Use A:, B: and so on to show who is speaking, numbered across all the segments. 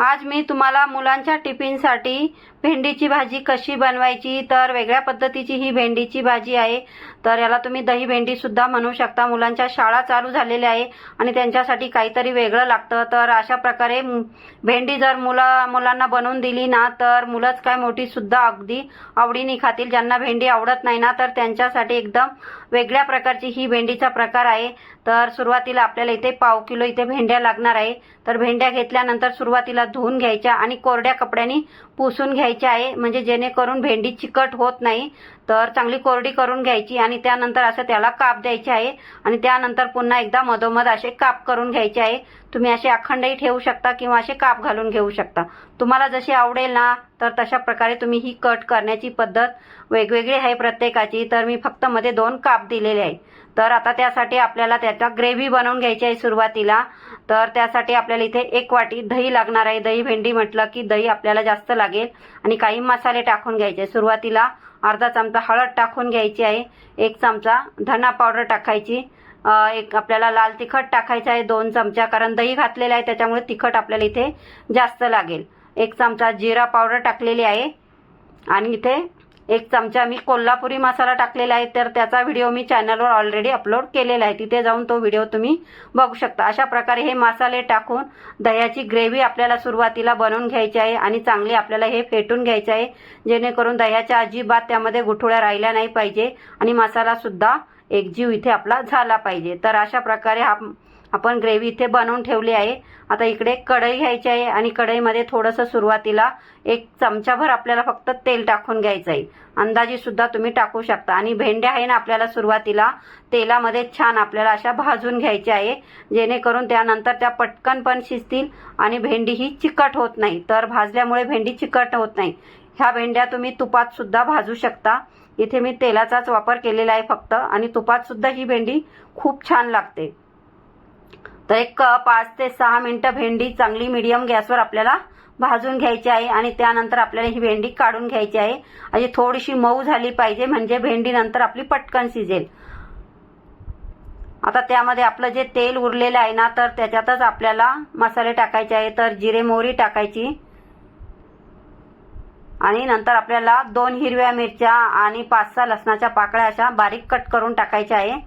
A: आज मी तुम्हाला मुलांच्या टिफिनसाठी भेंडीची भाजी कशी बनवायची तर वेगळ्या पद्धतीची ही भेंडीची भाजी आहे. तर याला तुम्ही दही भेंडीसुद्धा म्हणू शकता. मुलांच्या शाळा चालू झालेल्या आहे आणि त्यांच्यासाठी काहीतरी वेगळं लागतं. तर अशा प्रकारे भेंडी जर मुला मुलांना बनवून दिली ना तर मुलंच काय मोठीसुद्धा अगदी आवडीने खातील. ज्यांना भेंडी आवडत नाही ना तर त्यांच्यासाठी एकदम वेगळ्या प्रकारची ही भेंडीचा प्रकार आहे. तर सुरुवातीला आपल्याला इथे पाव किलो इथे भेंड्या लागणार आहे. तर भेंड्या घेतल्यानंतर सुरुवातीला धुवून घ्यायच्या आणि कोरड्या कपड्याने पुसून घ्यायची आहे. म्हणजे जेणेकरून भेंडी चिकट होत नाही तर चांगली कोरडी करून घ्यायची आणि त्यानंतर असं त्याला काप द्यायचे आहे. आणि त्यानंतर पुन्हा एकदा मधोमध असे काप करून घ्यायचे आहे. तुम्ही असे अखंडही ठेवू शकता किंवा असे काप घालून घेऊ शकता. तुम्हाला जशी आवडेल ना तर तशा प्रकारे तुम्ही ही कट करण्याची पद्धत वेगवेगळी आहे प्रत्येकाची. तर मी फक्त मध्ये दोन काप दिलेले आहे. तर आता त्यासाठी आपल्याला त्याचा ग्रेव्ही बनवून घ्यायची आहे सुरुवातीला. तर त्यासाठी आपल्याला इथे एक वाटी दही लागणार आहे. दही भेंडी म्हटलं की दही आपल्याला जास्त लागेल. आणि काही मसाले टाकून घ्यायचे. सुरुवातीला अर्धा चमचा हळद टाकून घ्यायची आहे. एक चमचा धना पावडर टाकायची. एक आपल्याला लाल तिखट टाकायचं आहे. दोन चमचा कारण दही घातलेलं आहे. त्याच्यामुळे तिखट आपल्याला इथे जास्त लागेल. एक चमचा जिरा पावडर टाकलेली आहे. आणि इथे एक चमचा मी कोल्हापुरी मसाला टाकलेला आहे तर त्याचा व्हिडिओ मी चॅनलवर ऑलरेडी अपलोड केलेला आहे. तिथे जाऊन तो व्हिडिओ तुम्ही बघू शकता. अशा प्रकारे हे मसाले टाकून दह्याची ग्रेव्ही आपल्याला सुरुवातीला बनवून घ्यायची आहे आणि चांगली आपल्याला हे फेटून घ्यायचे आहे. जेणेकरून दह्याच्या अजिबात त्यामध्ये गुठुळ्या राहिल्या नाही पाहिजे आणि मसाला सुद्धा एकजीव इथे आपला झाला पाहिजे. तर अशा प्रकारे हा आपण ग्रेव्ही इथे बनवून ठेवली आहे. आता इकडे कढई घ्यायची आहे आणि कढईमध्ये थोडंसं सुरुवातीला एक चमचाभर आपल्याला फक्त तेल टाकून घ्यायचं आहे. अंदाजेसुद्धा तुम्ही टाकू शकता. आणि भेंड्या आहे ना आपल्याला सुरुवातीला तेलामध्ये छान आपल्याला अशा भाजून घ्यायच्या आहे. जेणेकरून त्यानंतर त्या पटकन पण शिजतील आणि भेंडी ही चिकट होत नाही. तर भाजल्यामुळे भेंडी चिकट होत नाही. ह्या भेंड्या तुम्ही तुपात सुद्धा भाजू शकता. इथे मी तेलाचाच वापर केलेला आहे फक्त. आणि तुपात सुद्धा ही भेंडी खूप छान लागते. तर एक पाच ते सहा मिनिटं भेंडी चांगली मीडियम गॅसवर आपल्याला भाजून घ्यायची आहे आणि त्यानंतर आपल्याला ही भेंडी काढून घ्यायची आहे. अशी थोडीशी मऊ झाली पाहिजे म्हणजे भेंडी नंतर आपली पटकन शिजेल. आता त्यामध्ये आपलं जे तेल उरलेलं आहे ना तर त्याच्यातच आपल्याला मसाले टाकायचे आहे तर जिरे मोहरी टाकायची. आणि नंतर आपल्याला दोन हिरव्या मिरच्या आणि पाच सहा लसणाच्या पाकळ्या अशा बारीक कट करून टाकायच्या आहे.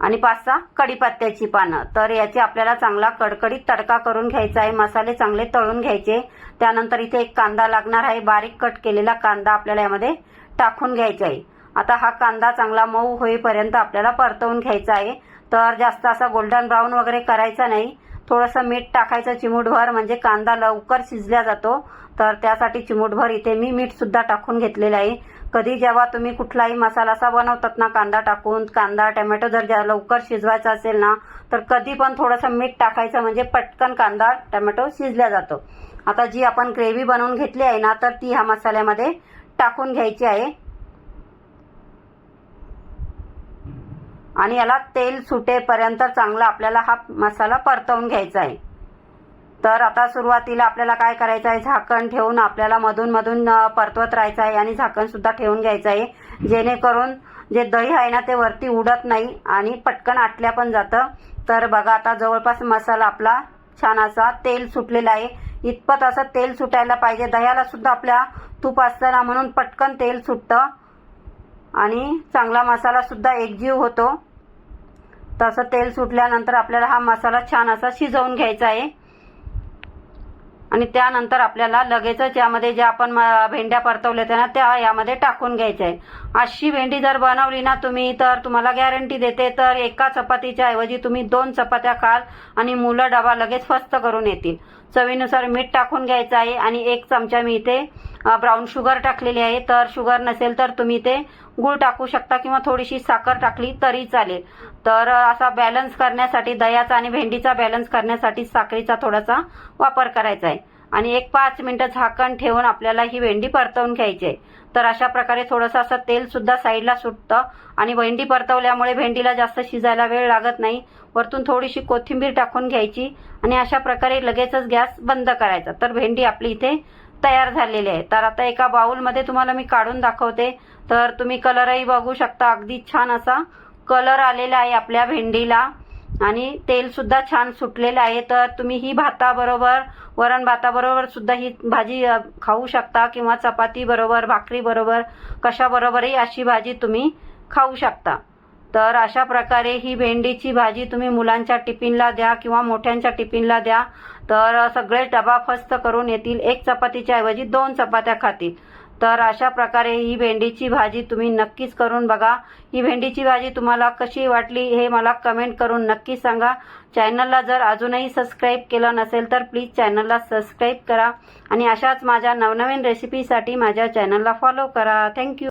A: आणि पाच सहा कढीपत्त्याची पानं. तर याची आपल्याला चांगला कडकडीत तडका करून घ्यायचा आहे. मसाले चांगले तळून घ्यायचे. त्यानंतर इथे एक कांदा लागणार आहे. बारीक कट केलेला कांदा आपल्याला यामध्ये टाकून घ्यायचा आहे. आता हा कांदा चांगला मऊ होईपर्यंत आपल्याला परतवून घ्यायचा आहे. तर जास्त असा गोल्डन ब्राऊन वगैरे करायचा नाही. थोडंसं मीठ टाकायचं चिमूटभर म्हणजे कांदा लवकर शिजल्या जातो. तर त्यासाठी चिमूटभर इथे मी मीठ सुद्धा टाकून घेतलेलं आहे. कधी जेव्हा तुम्ही कुठलाही मसाला असा बनवतात ना कांदा टाकून कांदा टोमॅटो जर ज्या लवकर शिजवायचा असेल ना तर कधी पण थोडंसं मीठ टाकायचं म्हणजे पटकन कांदा टोमॅटो शिजल्या जातो. आता जी आपण ग्रेव्ही बनवून घेतली आहे ना तर ती ह्या मसाल्यामध्ये टाकून घ्यायची आहे. आणि याला तेल सुटेपर्यंत चांगला आपल्याला हा मसाला परतवून घ्यायचा आहे. तर आता सुरुवातीला आपल्याला काय करायचं आहे? झाकण ठेवून आपल्याला मधून मधून परतवत राहायचं आहे आणि झाकण सुद्धा ठेवून घ्यायचं आहे. जेणेकरून जे दही आहे ना ते वरती उडत नाही आणि पटकन आटल्या पण जातं. तर बघा आता जवळपास मसाला आपला छान असा तेल सुटलेला आहे. इतपत असं तेल सुटायला पाहिजे. दह्याला सुद्धा आपल्या तूप असतं ना म्हणून पटकन तेल सुटतं. आणि चांगला मसाला सुद्धा एकजीव होतो. तसं तेल सुटल्यानंतर आपल्याला हा मसाला छान असा शिजवून घ्यायचा आहे. आणि त्यानंतर आपल्याला लगेचच यामध्ये ज्या आपण भेंड्या परतवल्या होत्या ना त्या यामध्ये टाकून घ्यायच्या. आहे अशी भेंडी जर बनवली ना तुम्ही तर तुम्हाला गॅरंटी देते तर एका चपातीच्या ऐवजी तुम्ही दोन चपात्या खाल आणि मुलं डबा लगेच फस्त करून येतील. चवीनुसार मीठ टाकून घ्यायचं आहे आणि एक चमचा मी इथे ब्राऊन शुगर टाकलेली आहे. तर शुगर नसेल तर तुम्ही ते गूळ टाकू शकता किंवा थोडीशी साखर टाकली तरी चालेल. तर असा बॅलन्स करण्यासाठी दह्याचा आणि भेंडीचा बॅलन्स करण्यासाठी साखरेचा थोडासा वापर करायचा आहे. आणि एक पाच मिनिटं झाकण ठेवून आपल्याला ही भेंडी परतवून घ्यायची आहे. तर अशा प्रकारे थोडंसं असं तेल सुद्धा साईडला सुटतं आणि भेंडी परतवल्यामुळे भेंडीला जास्त शिजायला वेळ लागत नाही. वरतून थोडीशी कोथिंबीर टाकून घ्यायची आणि अशा प्रकारे लगेचच गॅस बंद करायचा. तर भेंडी आपली इथे तयार झालेली आहे. तर आता एका बाऊलमध्ये तुम्हाला मी काढून दाखवते. तर तुम्ही कलरही बघू शकता. अगदी छान असा कलर आलेला आहे आपल्या भेंडीला. आणि तेलसुद्धा छान सुटलेलं आहे. तर तुम्ही ही भाताबरोबर वरण भाताबरोबर सुद्धा ही भाजी खाऊ शकता किंवा चपाती बरोबर भाकरी बरोबर कशाबरोबरही अशी भाजी तुम्ही खाऊ शकता. तर अशा प्रकारे ही भेंडीची भाजी तुम्ही मुलांच्या टिफिनला द्या किंवा मोठ्यांच्या टिफिनला द्या. तर सगळे डबा फस्त करून येतील. एक चपातीच्या ऐवजी दोन चपात्या खातील. तर अशा प्रकारे ही भेंडीची भाजी तुम्ही नक्कीच करून बघा. ही भेंडीची भाजी तुम्हाला कशी वाटली हे मला कमेंट करून नक्की सांगा. चॅनलला जर अजूनही सबस्क्राईब केलं नसेल तर प्लीज चॅनलला सबस्क्राईब करा. आणि अशाच माझ्या नवनवीन रेसिपीसाठी माझ्या चॅनलला फॉलो करा. थँक्यू